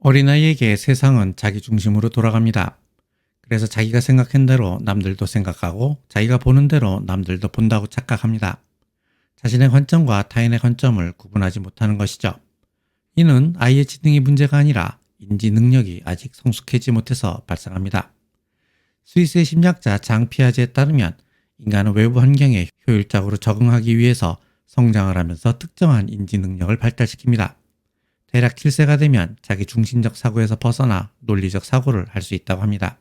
어린아이에게 세상은 자기 중심으로 돌아갑니다. 그래서 자기가 생각한 대로 남들도 생각하고 자기가 보는 대로 남들도 본다고 착각합니다. 자신의 관점과 타인의 관점을 구분하지 못하는 것이죠. 이는 아이의 지능이 문제가 아니라 인지 능력이 아직 성숙해지 못해서 발생합니다. 스위스의 심리학자 장 피아제에 따르면 인간은 외부 환경에 효율적으로 적응하기 위해서 성장을 하면서 특정한 인지 능력을 발달시킵니다. 대략 7세가 되면 자기 중심적 사고에서 벗어나 논리적 사고를 할 수 있다고 합니다.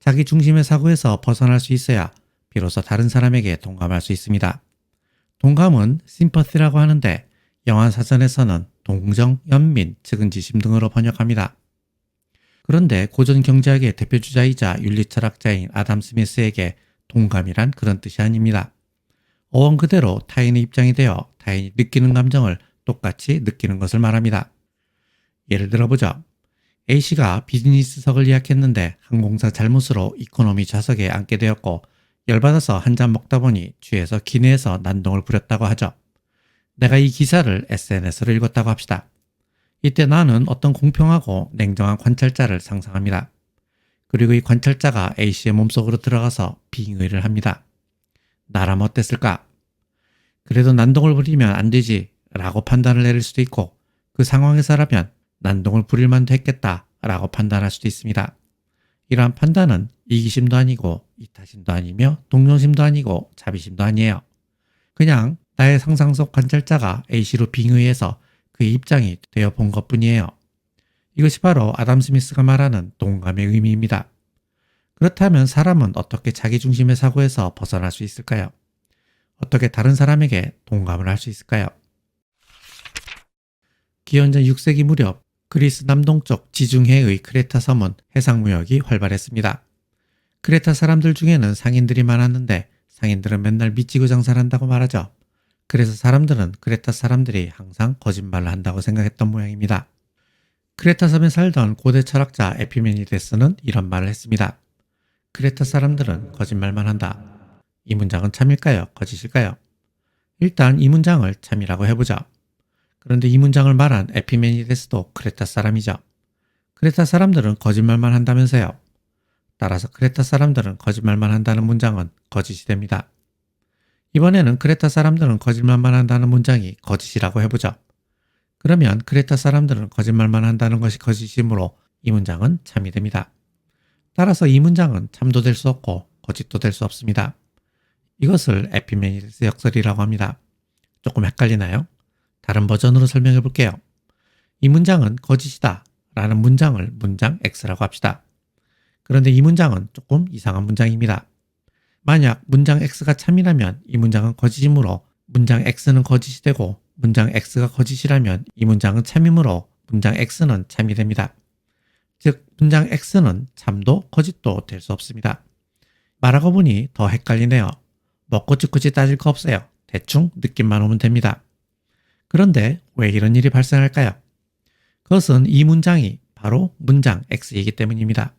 자기 중심의 사고에서 벗어날 수 있어야 비로소 다른 사람에게 동감할 수 있습니다. 동감은 심퍼티라고 하는데 영화 사전에서는 동정, 연민, 측은지심 등으로 번역합니다. 그런데 고전 경제학의 대표 주자이자 윤리철학자인 아담 스미스에게 동감이란 그런 뜻이 아닙니다. 어원 그대로 타인의 입장이 되어 타인이 느끼는 감정을 똑같이 느끼는 것을 말합니다. 예를 들어보죠. A씨가 비즈니스석을 예약했는데 항공사 잘못으로 이코노미 좌석에 앉게 되었고 열받아서 한 잔 먹다 보니 취해서 기내에서 난동을 부렸다고 하죠. 내가 이 기사를 SNS로 읽었다고 합시다. 이때 나는 어떤 공평하고 냉정한 관찰자를 상상합니다. 그리고 이 관찰자가 A씨의 몸속으로 들어가서 빙의를 합니다. 나라면 어땠을까? 그래도 난동을 부리면 안 되지 라고 판단을 내릴 수도 있고 그 상황에서라면 난동을 부릴 만도 했겠다 라고 판단할 수도 있습니다. 이러한 판단은 이기심도 아니고 이타심도 아니며 동정심도 아니고 자비심도 아니에요. 그냥 나의 상상 속 관찰자가 A씨로 빙의해서 그의 입장이 되어 본 것 뿐이에요. 이것이 바로 아담 스미스가 말하는 동감의 의미입니다. 그렇다면 사람은 어떻게 자기 중심의 사고에서 벗어날 수 있을까요? 어떻게 다른 사람에게 동감을 할 수 있을까요? 기원전 6세기 무렵 그리스 남동쪽 지중해의 크레타 섬은 해상무역이 활발했습니다. 크레타 사람들 중에는 상인들이 많았는데 상인들은 맨날 미치고 장사를 한다고 말하죠. 그래서 사람들은 크레타 사람들이 항상 거짓말을 한다고 생각했던 모양입니다. 크레타 섬에 살던 고대 철학자 에피메니데스는 이런 말을 했습니다. 크레타 사람들은 거짓말만 한다. 이 문장은 참일까요? 거짓일까요? 일단 이 문장을 참이라고 해보죠. 그런데 이 문장을 말한 에피메니데스도 크레타 사람이죠. 크레타 사람들은 거짓말만 한다면서요. 따라서 크레타 사람들은 거짓말만 한다는 문장은 거짓이 됩니다. 이번에는 크레타 사람들은 거짓말만 한다는 문장이 거짓이라고 해보죠. 그러면 크레타 사람들은 거짓말만 한다는 것이 거짓이므로 이 문장은 참이 됩니다. 따라서 이 문장은 참도 될 수 없고 거짓도 될 수 없습니다. 이것을 에피메니데스 역설이라고 합니다. 조금 헷갈리나요? 다른 버전으로 설명해 볼게요. 이 문장은 거짓이다 라는 문장을 문장 X라고 합시다. 그런데 이 문장은 조금 이상한 문장입니다. 만약 문장 X가 참이라면 이 문장은 거짓이므로 문장 X는 거짓이 되고 문장 X가 거짓이라면 이 문장은 참이므로 문장 X는 참이 됩니다. 즉 문장 X는 참도 거짓도 될 수 없습니다. 말하고 보니 더 헷갈리네요. 먹고 찍고지 따질 거 없어요. 대충 느낌만 오면 됩니다. 그런데 왜 이런 일이 발생할까요? 그것은 이 문장이 바로 문장 X이기 때문입니다.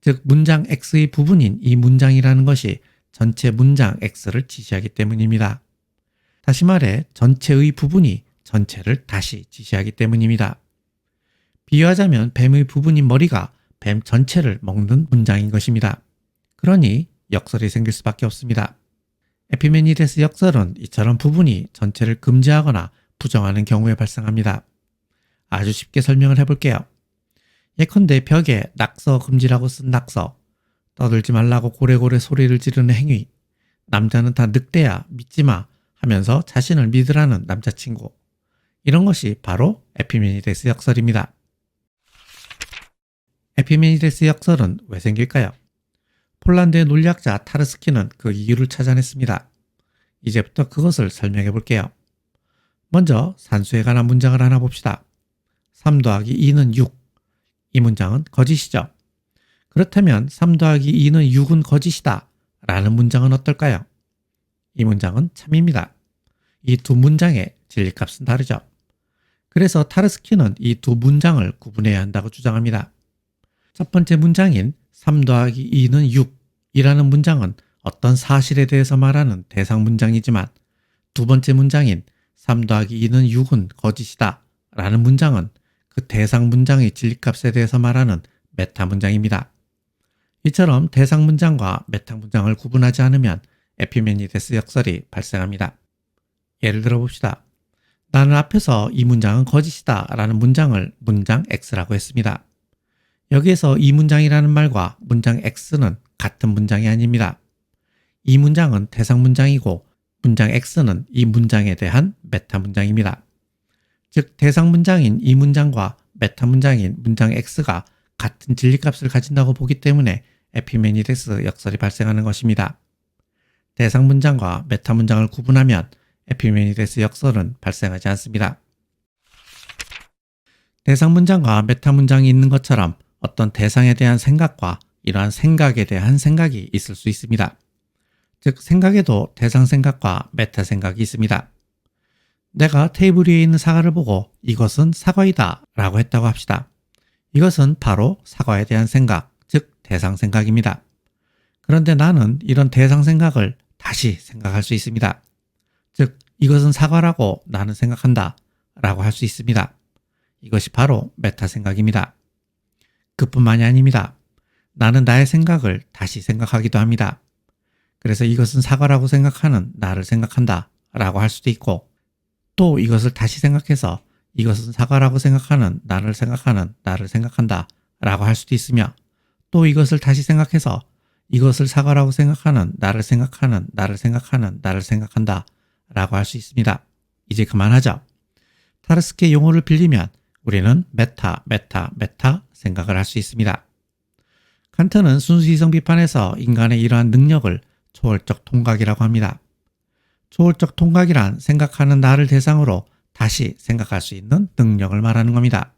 즉 문장 X의 부분인 이 문장이라는 것이 전체 문장 X를 지시하기 때문입니다. 다시 말해 전체의 부분이 전체를 다시 지시하기 때문입니다. 비유하자면 뱀의 부분인 머리가 뱀 전체를 먹는 문장인 것입니다. 그러니 역설이 생길 수밖에 없습니다. 에피메니데스 역설은 이처럼 부분이 전체를 금지하거나 부정하는 경우에 발생합니다. 아주 쉽게 설명을 해볼게요. 예컨대 벽에 낙서 금지라고 쓴 낙서, 떠들지 말라고 고래고래 소리를 지르는 행위, 남자는 다 늑대야 믿지 마 하면서 자신을 믿으라는 남자친구. 이런 것이 바로 에피메니데스 역설입니다. 에피메니데스 역설은 왜 생길까요? 폴란드의 논리학자 타르스키는 그 이유를 찾아냈습니다. 이제부터 그것을 설명해 볼게요. 먼저 산수에 관한 문장을 하나 봅시다. 3 더하기 2는 6. 이 문장은 거짓이죠. 그렇다면 3 더하기 2는 6은 거짓이다. 라는 문장은 어떨까요? 이 문장은 참입니다. 이 두 문장의 진리값은 다르죠. 그래서 타르스키는 이 두 문장을 구분해야 한다고 주장합니다. 첫 번째 문장인 3 더하기 2는 6이라는 문장은 어떤 사실에 대해서 말하는 대상 문장이지만 두 번째 문장인 3 더하기 2는 6은 거짓이다 라는 문장은 그 대상 문장의 진리값에 대해서 말하는 메타 문장입니다. 이처럼 대상 문장과 메타 문장을 구분하지 않으면 에피메니데스 역설이 발생합니다. 예를 들어 봅시다. 나는 앞에서 이 문장은 거짓이다 라는 문장을 문장 X라고 했습니다. 여기에서 이 문장이라는 말과 문장 X는 같은 문장이 아닙니다. 이 문장은 대상 문장이고 문장 X는 이 문장에 대한 메타 문장입니다. 즉 대상 문장인 이 문장과 메타 문장인 문장 X가 같은 진리값을 가진다고 보기 때문에 에피메니데스 역설이 발생하는 것입니다. 대상 문장과 메타 문장을 구분하면 에피메니데스 역설은 발생하지 않습니다. 대상 문장과 메타 문장이 있는 것처럼 어떤 대상에 대한 생각과 이러한 생각에 대한 생각이 있을 수 있습니다. 즉, 생각에도 대상 생각과 메타 생각이 있습니다. 내가 테이블 위에 있는 사과를 보고 이것은 사과이다 라고 했다고 합시다. 이것은 바로 사과에 대한 생각, 즉 대상 생각입니다. 그런데 나는 이런 대상 생각을 다시 생각할 수 있습니다. 즉, 이것은 사과라고 나는 생각한다 라고 할 수 있습니다. 이것이 바로 메타 생각입니다. 그뿐만이 아닙니다. 나는 나의 생각을 다시 생각하기도 합니다. 그래서 이것은 사과라고 생각하는 나를 생각한다 라고 할 수도 있고 또 이것을 다시 생각해서 이것은 사과라고 생각하는 나를 생각하는 나를 생각한다 라고 할 수도 있으며 또 이것을 다시 생각해서 이것을 사과라고 생각하는 나를 생각하는 나를 생각하는 나를 생각한다 라고 할 수 있습니다. 이제 그만하죠. 타르스케 용어를 빌리면 우리는 메타, 메타, 메타 생각을 할 수 있습니다. 칸트는 순수 이성 비판에서 인간의 이러한 능력을 초월적 통각이라고 합니다. 초월적 통각이란 생각하는 나를 대상으로 다시 생각할 수 있는 능력을 말하는 겁니다.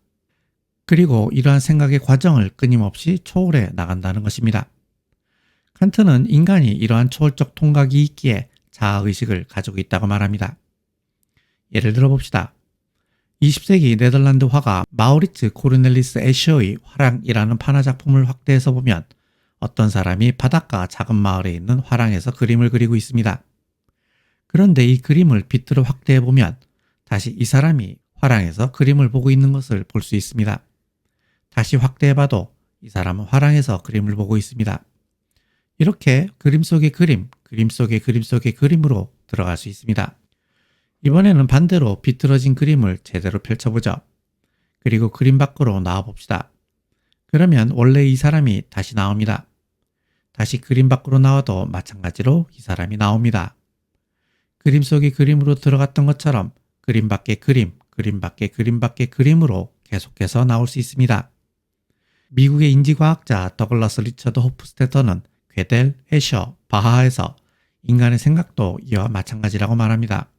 그리고 이러한 생각의 과정을 끊임없이 초월해 나간다는 것입니다. 칸트는 인간이 이러한 초월적 통각이 있기에 자아의식을 가지고 있다고 말합니다. 예를 들어 봅시다. 20세기 네덜란드 화가 마우리츠 코르넬리스 애셔의 화랑이라는 판화 작품을 확대해서 보면 어떤 사람이 바닷가 작은 마을에 있는 화랑에서 그림을 그리고 있습니다. 그런데 이 그림을 비트로 확대해 보면 다시 이 사람이 화랑에서 그림을 보고 있는 것을 볼 수 있습니다. 다시 확대해 봐도 이 사람은 화랑에서 그림을 보고 있습니다. 이렇게 그림 속의 그림, 그림 속의 그림 속의 그림으로 들어갈 수 있습니다. 이번에는 반대로 비틀어진 그림을 제대로 펼쳐보죠. 그리고 그림 밖으로 나와봅시다. 그러면 원래 이 사람이 다시 나옵니다. 다시 그림 밖으로 나와도 마찬가지로 이 사람이 나옵니다. 그림 속의 그림으로 들어갔던 것처럼 그림 밖의 그림, 그림 밖의 그림 밖의 그림으로 계속해서 나올 수 있습니다. 미국의 인지과학자 더글라스 리처드 호프스테터는 괴델, 애셔, 바하에서 인간의 생각도 이와 마찬가지라고 말합니다.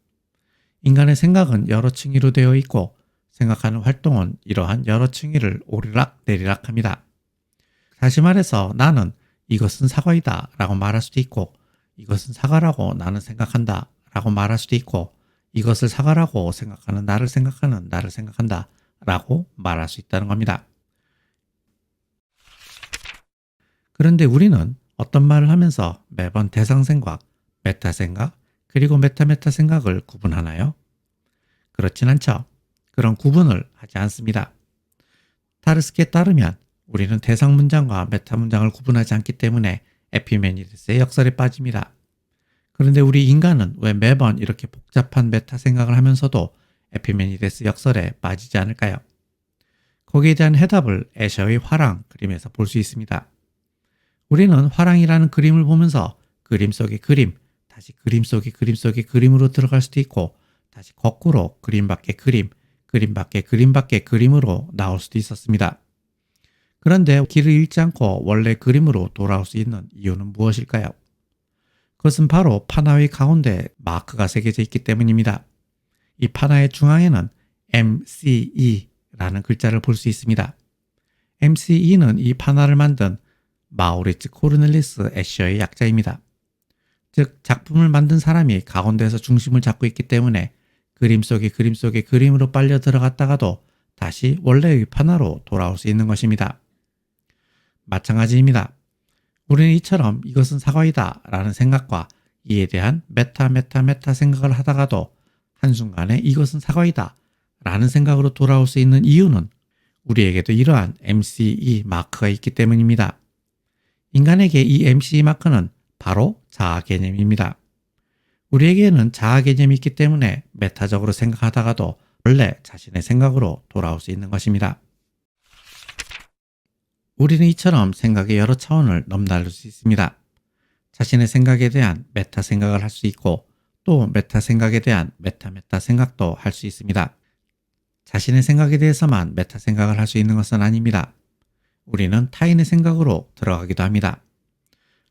인간의 생각은 여러 층위로 되어 있고 생각하는 활동은 이러한 여러 층위를 오르락 내리락 합니다. 다시 말해서 나는 이것은 사과이다 라고 말할 수도 있고 이것은 사과라고 나는 생각한다 라고 말할 수도 있고 이것을 사과라고 생각하는 나를 생각하는 나를 생각한다 라고 말할 수 있다는 겁니다. 그런데 우리는 어떤 말을 하면서 매번 대상 생각, 메타 생각, 그리고 메타메타 생각을 구분하나요? 그렇진 않죠. 그런 구분을 하지 않습니다. 타르스키에 따르면 우리는 대상 문장과 메타 문장을 구분하지 않기 때문에 에피메니데스의 역설에 빠집니다. 그런데 우리 인간은 왜 매번 이렇게 복잡한 메타 생각을 하면서도 에피메니데스 역설에 빠지지 않을까요? 거기에 대한 해답을 애셔의 화랑 그림에서 볼 수 있습니다. 우리는 화랑이라는 그림을 보면서 그림 속의 그림, 다시 그림 속의 그림 속의 그림으로 들어갈 수도 있고 다시 거꾸로 그림 밖의 그림, 그림 밖의 그림 밖의 그림으로 나올 수도 있었습니다. 그런데 길을 잃지 않고 원래 그림으로 돌아올 수 있는 이유는 무엇일까요? 그것은 바로 파나의 가운데 마크가 새겨져 있기 때문입니다. 이 파나의 중앙에는 MCE라는 글자를 볼 수 있습니다. MCE는 이 파나를 만든 마우리츠 코르넬리스 애셔의 약자입니다. 즉 작품을 만든 사람이 가운데에서 중심을 잡고 있기 때문에 그림 속의 그림 속의 그림으로 빨려 들어갔다가도 다시 원래의 판화로 돌아올 수 있는 것입니다. 마찬가지입니다. 우리는 이처럼 이것은 사과이다 라는 생각과 이에 대한 메타 메타 메타 생각을 하다가도 한순간에 이것은 사과이다 라는 생각으로 돌아올 수 있는 이유는 우리에게도 이러한 MCE 마크가 있기 때문입니다. 인간에게 이 MCE 마크는 바로 자아 개념입니다. 우리에게는 자아 개념이 있기 때문에 메타적으로 생각하다가도 원래 자신의 생각으로 돌아올 수 있는 것입니다. 우리는 이처럼 생각의 여러 차원을 넘나들 수 있습니다. 자신의 생각에 대한 메타 생각을 할 수 있고 또 메타 생각에 대한 메타 메타 생각도 할 수 있습니다. 자신의 생각에 대해서만 메타 생각을 할 수 있는 것은 아닙니다. 우리는 타인의 생각으로 들어가기도 합니다.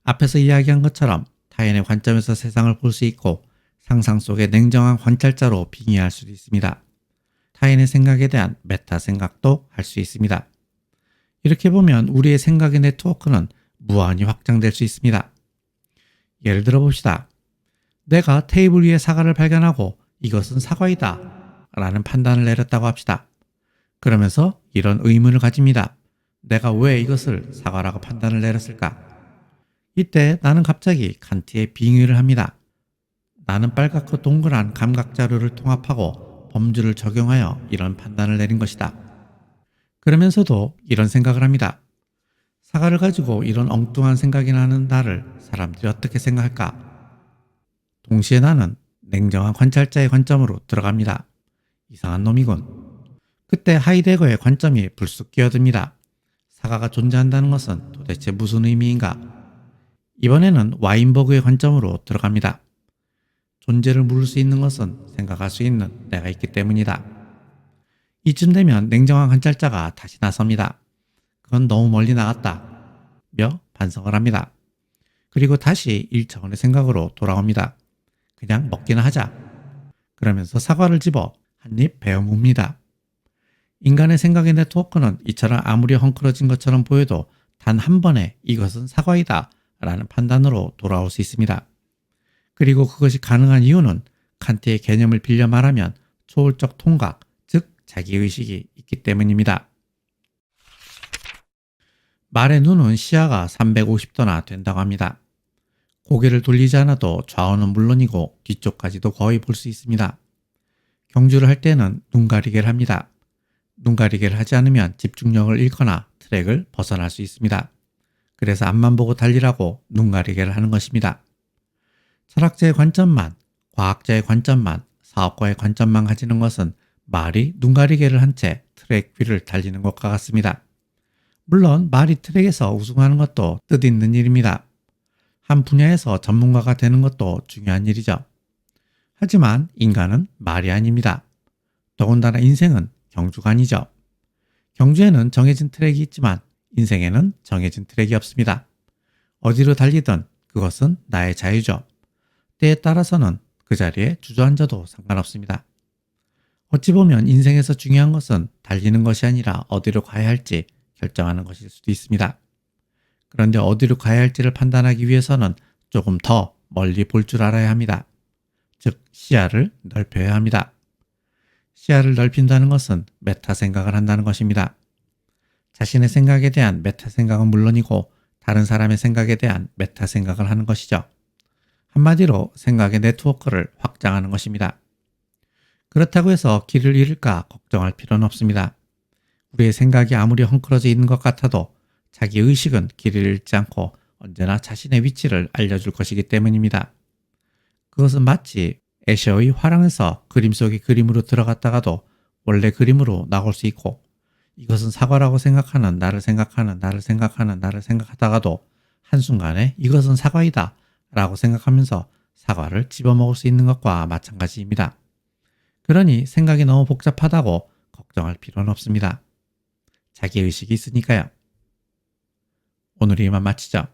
앞에서 이야기한 것처럼 타인의 관점에서 세상을 볼 수 있고 상상 속의 냉정한 관찰자로 빙의할 수도 있습니다. 타인의 생각에 대한 메타 생각도 할 수 있습니다. 이렇게 보면 우리의 생각의 네트워크는 무한히 확장될 수 있습니다. 예를 들어 봅시다. 내가 테이블 위에 사과를 발견하고 이것은 사과이다 라는 판단을 내렸다고 합시다. 그러면서 이런 의문을 가집니다. 내가 왜 이것을 사과라고 판단을 내렸을까? 이때 나는 갑자기 칸트에 빙의를 합니다. 나는 빨갛고 동그란 감각 자료를 통합하고 범주를 적용하여 이런 판단을 내린 것이다. 그러면서도 이런 생각을 합니다. 사과를 가지고 이런 엉뚱한 생각이 나는 나를 사람들이 어떻게 생각할까? 동시에 나는 냉정한 관찰자의 관점으로 들어갑니다. 이상한 놈이군. 그때 하이데거의 관점이 불쑥 끼어듭니다. 사과가 존재한다는 것은 도대체 무슨 의미인가? 이번에는 와인버그의 관점으로 들어갑니다. 존재를 물을 수 있는 것은 생각할 수 있는 내가 있기 때문이다. 이쯤 되면 냉정한 관찰자가 다시 나섭니다. 그건 너무 멀리 나갔다. 며 반성을 합니다. 그리고 다시 1차원의 생각으로 돌아옵니다. 그냥 먹기나 하자. 그러면서 사과를 집어 한 입 베어 뭅니다. 인간의 생각의 네트워크는 이처럼 아무리 헝클어진 것처럼 보여도 단 한 번에 이것은 사과이다 라는 판단으로 돌아올 수 있습니다. 그리고 그것이 가능한 이유는 칸트의 개념을 빌려 말하면 초월적 통각, 즉 자기의식이 있기 때문입니다. 말의 눈은 시야가 350도나 된다고 합니다. 고개를 돌리지 않아도 좌우는 물론이고 뒤쪽까지도 거의 볼 수 있습니다. 경주를 할 때는 눈 가리개를 합니다. 눈 가리개를 하지 않으면 집중력을 잃거나 트랙을 벗어날 수 있습니다. 그래서 앞만 보고 달리라고 눈 가리개를 하는 것입니다. 철학자의 관점만, 과학자의 관점만, 사업가의 관점만 가지는 것은 말이 눈 가리개를 한 채 트랙 위를 달리는 것과 같습니다. 물론 말이 트랙에서 우승하는 것도 뜻 있는 일입니다. 한 분야에서 전문가가 되는 것도 중요한 일이죠. 하지만 인간은 말이 아닙니다. 더군다나 인생은 경주가 아니죠. 경주에는 정해진 트랙이 있지만 인생에는 정해진 트랙이 없습니다. 어디로 달리든 그것은 나의 자유죠. 때에 따라서는 그 자리에 주저앉아도 상관없습니다. 어찌 보면 인생에서 중요한 것은 달리는 것이 아니라 어디로 가야 할지 결정하는 것일 수도 있습니다. 그런데 어디로 가야 할지를 판단하기 위해서는 조금 더 멀리 볼 줄 알아야 합니다. 즉, 시야를 넓혀야 합니다. 시야를 넓힌다는 것은 메타 생각을 한다는 것입니다. 자신의 생각에 대한 메타 생각은 물론이고 다른 사람의 생각에 대한 메타 생각을 하는 것이죠. 한마디로 생각의 네트워크를 확장하는 것입니다. 그렇다고 해서 길을 잃을까 걱정할 필요는 없습니다. 우리의 생각이 아무리 헝클어져 있는 것 같아도 자기 의식은 길을 잃지 않고 언제나 자신의 위치를 알려줄 것이기 때문입니다. 그것은 마치 애셔의 화랑에서 그림 속의 그림으로 들어갔다가도 원래 그림으로 나올 수 있고 이것은 사과라고 생각하는 나를 생각하는 나를 생각하는 나를 생각하다가도 한순간에 이것은 사과이다 라고 생각하면서 사과를 집어먹을 수 있는 것과 마찬가지입니다. 그러니 생각이 너무 복잡하다고 걱정할 필요는 없습니다. 자기의식이 있으니까요. 오늘 이만 마치죠.